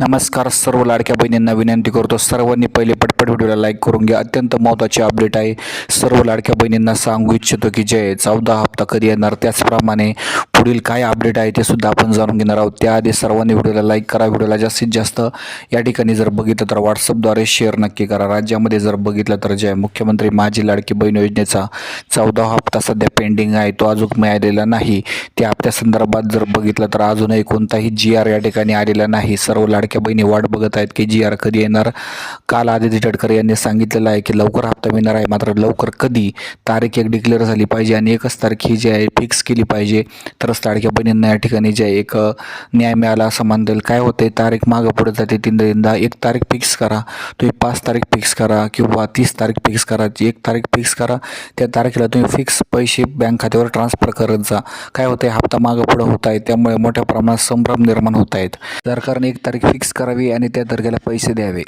नमस्कार सर्व लाडक्या बहिणींना विनंती करतो. सर्वांनी पहिले पटपट व्हिडिओला लाईक करून घ्या. अत्यंत महत्त्वाची अपडेट आहे. सर्व लाडक्या बहिणींना सांगू इच्छितो की जय. चौदा हप्ता कधी येणार? त्याचप्रमाणे पुढील काय अपडेट आहे ते सुद्धा आपण जाणून घेणार आहोत. त्याआधी सर्वांनी व्हिडिओला लाईक करा. व्हिडिओला जास्तीत जास्त या ठिकाणी जर बघितलं तर व्हॉट्सअपद्वारे शेअर नक्की करा. राज्यामध्ये जर बघितलं तर जय मुख्यमंत्री माझी लाडकी बहीण योजनेचा चौदा हप्ता सध्या पेंडिंग आहे. तो अजून मिळालेला नाही. त्या हप्त्यासंदर्भात जर बघितलं तर अजूनही कोणताही जी आर या ठिकाणी आलेला नाही. सर्व लाडक्या बहिणी वाट बघत आहेत की जी आर कधी येणार? काल आदित्य तटकरे यांनी सांगितलेलं आहे की लवकर हप्ता मिळणार आहे. मात्र लवकर कधी? तारीख एक डिक्लेअर झाली पाहिजे आणि एकच तारीख ही जी आहे फिक्स केली पाहिजे. तर खरंच लाडक्या बहिणींना या ठिकाणी जे एक न्याय मिळाला असं मानता येईल काय होते तारीख मागं पुढे जाते तीनदा तीनदा एक तारीख फिक्स करा. तुम्ही पाच तारीख फिक्स करा किंवा तीस तारीख फिक्स करा. एक तारीख फिक्स करा. त्या तारखेला तुम्ही फिक्स पैसे बँक खात्यावर ट्रान्सफर करत जा. काय होते हप्ता मागं पुढं होत आहे त्यामुळे मोठ्या प्रमाणात संभ्रम निर्माण होत आहेत. सरकारने एक तारीख फिक्स करावी आणि त्या तारखेला पैसे द्यावे.